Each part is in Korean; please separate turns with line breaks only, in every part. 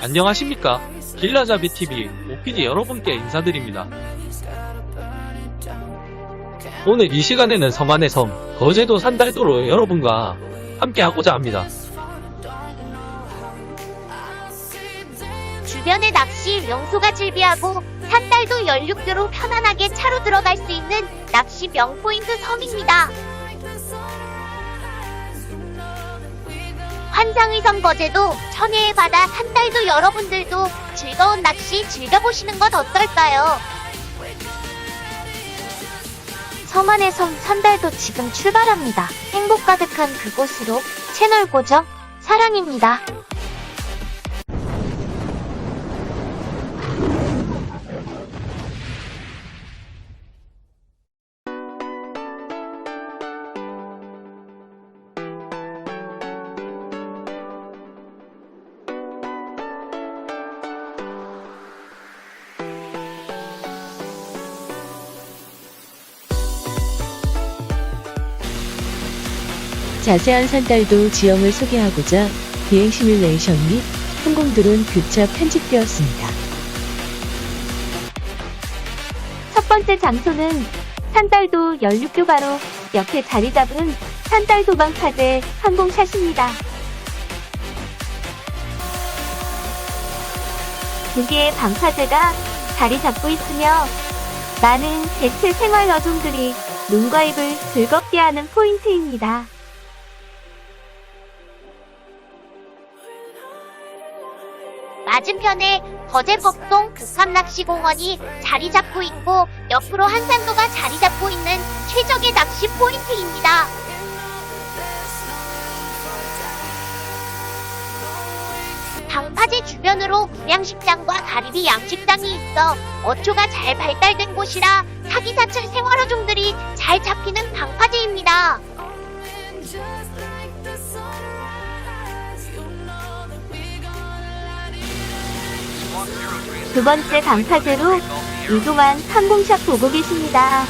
안녕하십니까. 길라잡이TV OPD 여러분께 인사드립니다. 오늘 이 시간에는 서만의 섬 거제도 산달도로 여러분과 함께 하고자 합니다.
주변의 낚시 명소가 즐비하고 산달도 연륙교로 편안하게 차로 들어갈 수 있는 낚시 명포인트 섬입니다. 환상의 섬 거제도, 천혜의 바다, 산달도 여러분들도 즐거운 낚시 즐겨보시는 것 어떨까요? 서만의 섬 산달도 지금 출발합니다. 행복 가득한 그곳으로 채널 고정 사랑입니다.
자세한 산달도 지형을 소개하고자 비행 시뮬레이션 및 항공드론 교차 편집되었습니다.
첫 번째 장소는 산달도 연륙교 바로 옆에 자리 잡은 산달도 방 파제 항공샷입니다. 두 개의 방파제가 자리 잡고 있으며 많은 개체 생활 어종들이 눈과 입을 즐겁게 하는 포인트입니다. 맞은편에 거제법동 극함낚시공원이 자리 잡고 있고 옆으로 한산도가 자리 잡고 있는 최적의 낚시 포인트입니다. 방파제 주변으로 구량식당과 가리비 양식당이 있어 어초가 잘 발달된 곳이라 사기사철 생활어종들이 잘 잡히는 방파제입니다. 두 번째 방파제로 이동한 항공샷 보고 계십니다.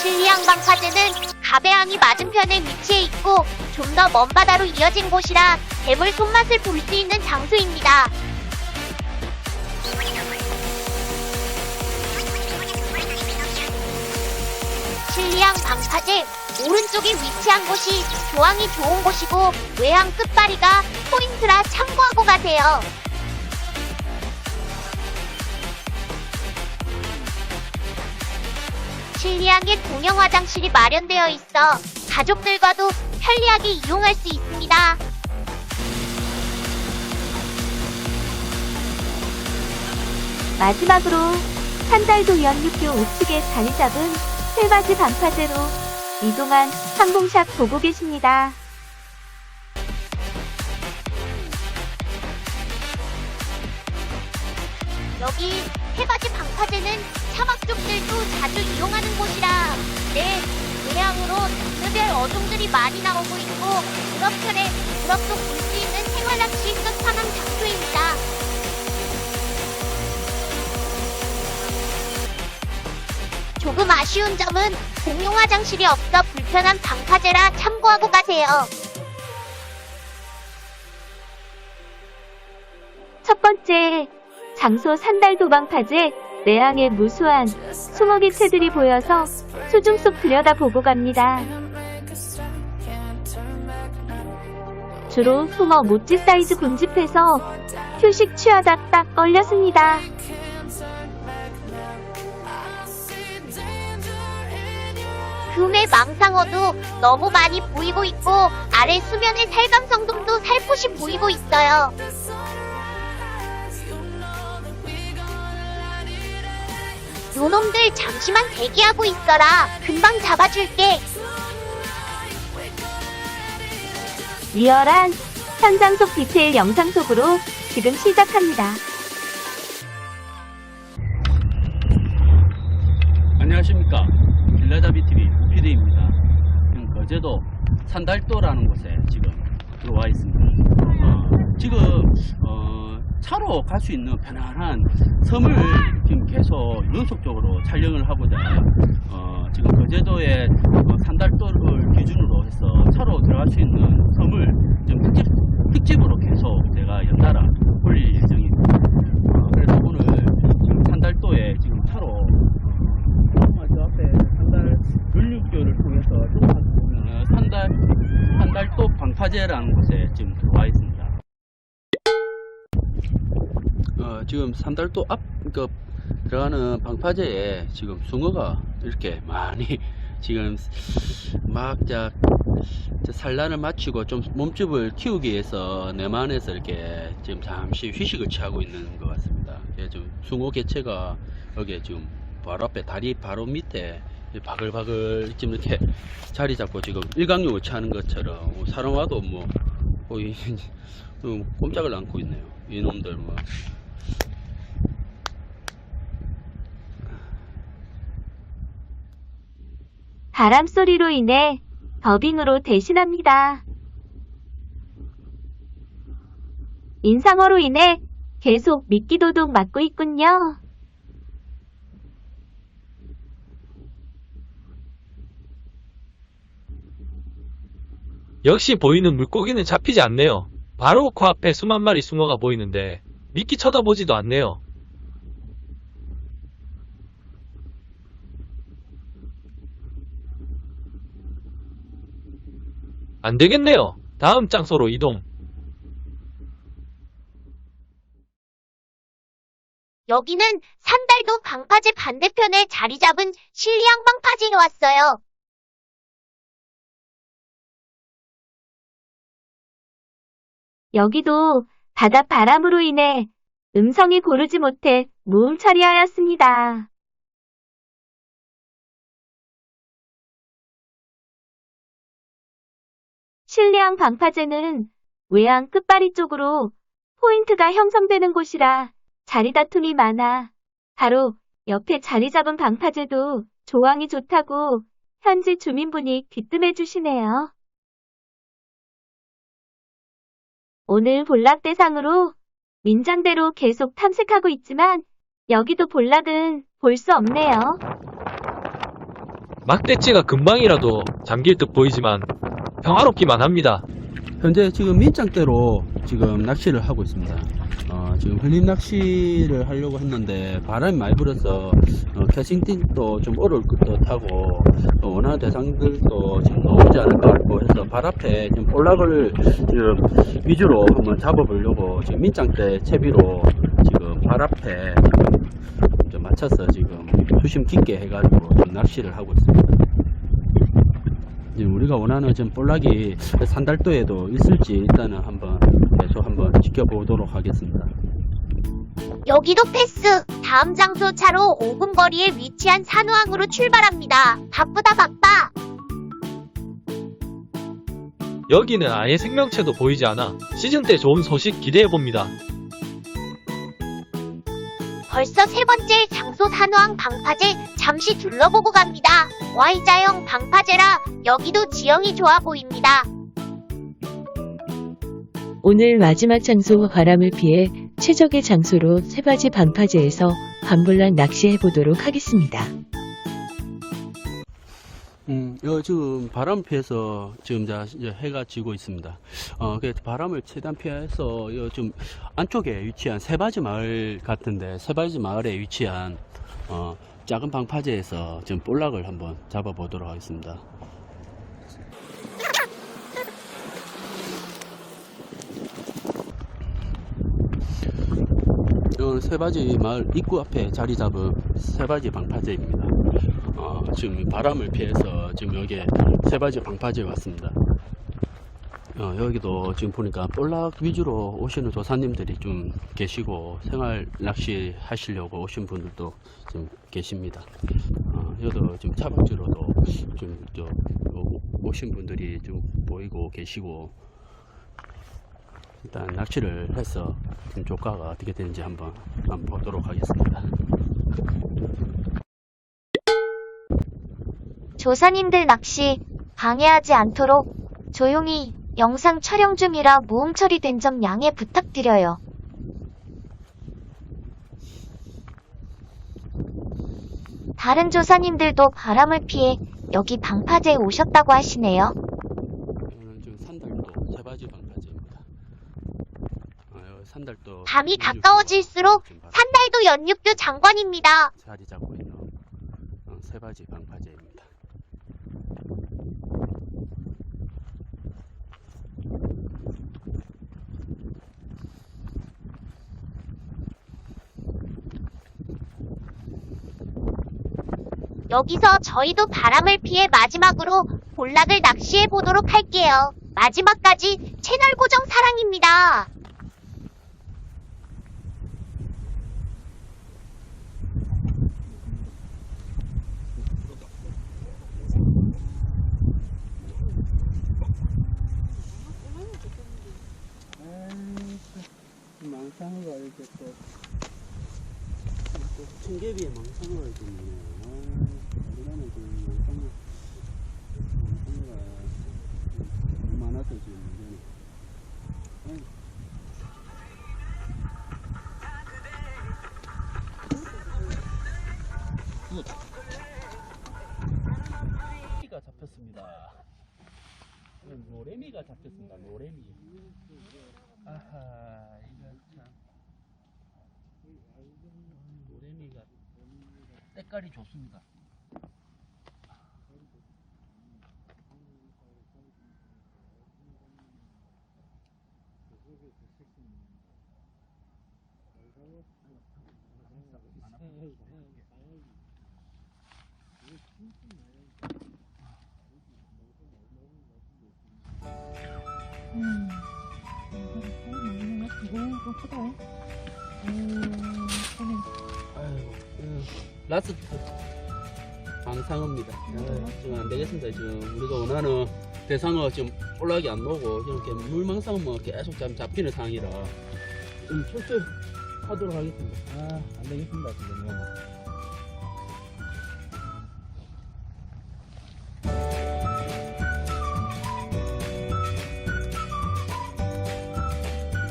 실리항 방파제는 가배항이 맞은편에 위치해 있고 좀 더 먼 바다로 이어진 곳이라 대물 손맛을 볼 수 있는 장소입니다. 실리항 방파제 오른쪽에 위치한 곳이 조항이 좋은 곳이고 외항 끝바리가 포인트라 참고하고 가세요. 실리항에 공영 화장실이 마련되어 있어 가족들과도 편리하게 이용할 수 있습니다. 마지막으로 산달도 연륙교 우측에 자리 잡은 풀바지 반파제로 이동한 항공샷 보고 계십니다. 여기 해바지 방파제는 사막족들도 자주 이용하는 곳이라 네, 대량으로 장르별 어종들이 많이 나오고 있고 유럽철에 유럽도 볼 수 있는 생활낚시 끝판왕 장소입니다. 조금 아쉬운 점은 공용 화장실이 없어 불편한 방파제라 참고하고 가세요. 첫 번째, 장소 산달 도방파제 내항에 무수한 수먹이체들이 보여서 수중 속 들여다보고 갑니다. 주로 숭어 모찌 사이즈 군집해서 휴식 취하다 딱 걸렸습니다. 금의 망상어도 너무 많이 보이고 있고 아래 수면의 살감성돔도 살포시 보이고 있어요. 요놈들 잠시만 대기하고 있어라. 금방 잡아줄게. 리얼한 현장 속 디테일 영상 속으로 지금 시작합니다.
산달도라는 곳에 지금 들어와 있습니다 어, 지금 어, 차로 갈 수 있는 편안한 섬을 지금 계속 연속적으로 촬영을 하고자 어, 지금 거제도의 어, 산달도를 기준으로 해서 차로 들어갈 수 있는 섬을 좀 특집, 특집으로 계속 제가 연달아 올릴 예정입니다. 어, 그래서 오늘 지금 산달도에 지금 차로 어, 저 앞에 산달 연륙교를 통해서 또 보면 산달 산달도 방파제라는 곳에 지금 들어와 있습니다. 어, 지금 산달도 앞, 그, 들어가는 방파제에 지금 숭어가 이렇게 많이 지금 막, 자, 저 산란을 마치고 좀 몸집을 키우기 위해서 내만에서 이렇게 지금 잠시 휴식을 취하고 있는 것 같습니다. 예, 좀 숭어 개체가 여기에 지금 바로 앞에 다리 바로 밑에 바글바글 지금 이렇게 자리 잡고 지금 일광욕을 취하는 것처럼 뭐 사람 와도 뭐 거의 뭐 꼼짝을 않고 있네요. 이놈들 뭐.
바람 소리로 인해 더빙으로 대신합니다. 인상어로 인해 계속 미끼도둑 맞고 있군요.
역시 보이는 물고기는 잡히지 않네요. 바로 코앞에 수만 마리 숭어가 보이는데 미끼 쳐다보지도 않네요. 안 되겠네요. 다음 장소로 이동.
여기는 산달도 방파제 반대편에 자리 잡은 실리앙 방파제에 왔어요.
여기도 바다 바람으로 인해 음성이 고르지 못해 무음 처리하였습니다. 실리앙 방파제는 외항 끝바리 쪽으로 포인트가 형성되는 곳이라 자리 다툼이 많아 바로 옆에 자리 잡은 방파제도 조항이 좋다고 현지 주민분이 귀뜸해 주시네요. 오늘 볼락 대상으로 민장대로 계속 탐색하고 있지만 여기도 볼락은 볼 수 없네요.
막대치가 금방이라도 잠길 듯 보이지만 평화롭기만 합니다.
현재 지금 민장대로 지금 낚시를 하고 있습니다. 어, 지금 흘림 낚시를 하려고 했는데 바람이 많이 불어서 어, 캐싱팅도 좀 어려울 것 같고 또 원하는 대상들도 지금 나오지 않을 것 같고 해서 발 앞에 지금 볼락을 지금 위주로 한번 잡아보려고 지금 민장대 채비로 지금 발 앞에 좀 맞춰서 지금 수심 깊게 해가지고 좀 낚시를 하고 있습니다. 우리가 원하는 지금 볼락이 산달도에도 있을지 일단은 한번 계속 한번 지켜보도록 하겠습니다.
여기도 패스. 다음 장소 차로 5분 거리에 위치한 산호항으로 출발합니다. 바쁘다 바빠.
여기는 아예 생명체도 보이지 않아 시즌 때 좋은 소식 기대해봅니다.
벌써 세 번째 장소 산호항 방파제 잠시 둘러보고 갑니다. Y자형 방파제라 여기도 지형이 좋아 보입니다.
오늘 마지막 장소 바람을 피해 최적의 장소로 세바지 방파제에서 밤블락 낚시해 보도록 하겠습니다.
음, 여 지금 바람 피해서 지금 자 해가 지고 있습니다. 어, 그 바람을 최대한 피해서 요 좀 안쪽에 위치한 세바지 마을 같은데 세바지 마을에 위치한 어, 작은 방파제에서 지금 볼락을 한번 잡아 보도록 하겠습니다. 이건 세바지 마을 입구 앞에 자리 잡은 세바지 방파제입니다. 어, 지금 바람을 피해서 지금 여기에 세바지 방파제에 왔습니다. 어, 여기도 지금 보니까 볼락 위주로 오시는 조사님들이 좀 계시고 생활 낚시 하시려고 오신 분들도 좀 계십니다. 어, 여기도 지금 차박지로도 좀 저, 오- 오신 분들이 좀 보이고 계시고 일단 낚시를 해서 지금 조과가 어떻게 되는지 한번, 한번 보도록 하겠습니다.
조사님들 낚시 방해하지 않도록 조용히 영상 촬영 중이라 무음 처리된 점 양해 부탁드려요. 다른 조사님들도 바람을 피해 여기 방파제에 오셨다고 하시네요.
지금 산달도 세바지 방파제입니다. 어, 여기 산달도
밤이 가까워질수록
지금
산달도 연육교 장관입니다.
자리 잡고 있는 어, 세바지 방파제입니다.
여기서 저희도 바람을 피해 마지막으로 볼락을 낚시해 보도록 할게요. 마지막까지 채널 고정 사랑입니다.
때깔이 좋습니다. 아이고, 음, 라스트 방상어입니다. 아, 지금 안 되겠습니다. 지금 우리가 원하는 대상어 지금 올라가기 안 나오고 이렇게 물망상어만 계속 잠 잡히는 상이라 좀 철저히 하도록 하겠습니다. 아, 안 되겠습니다. 지금 이거.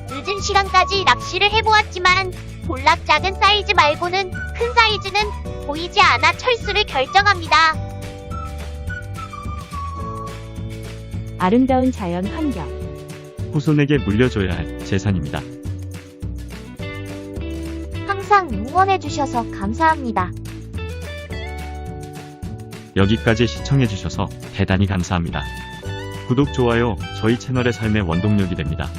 늦은 시간까지 낚시를 해보았지만 볼락 작은 사이즈 말고는 큰 사이즈는 보이지 않아 철수를 결정합니다.
아름다운 자연 환경.
후손에게 물려줘야 할 재산입니다.
항상 응원해주셔서 감사합니다.
여기까지 시청해주셔서 대단히 감사합니다. 구독, 좋아요, 저희 채널의 삶의 원동력이 됩니다.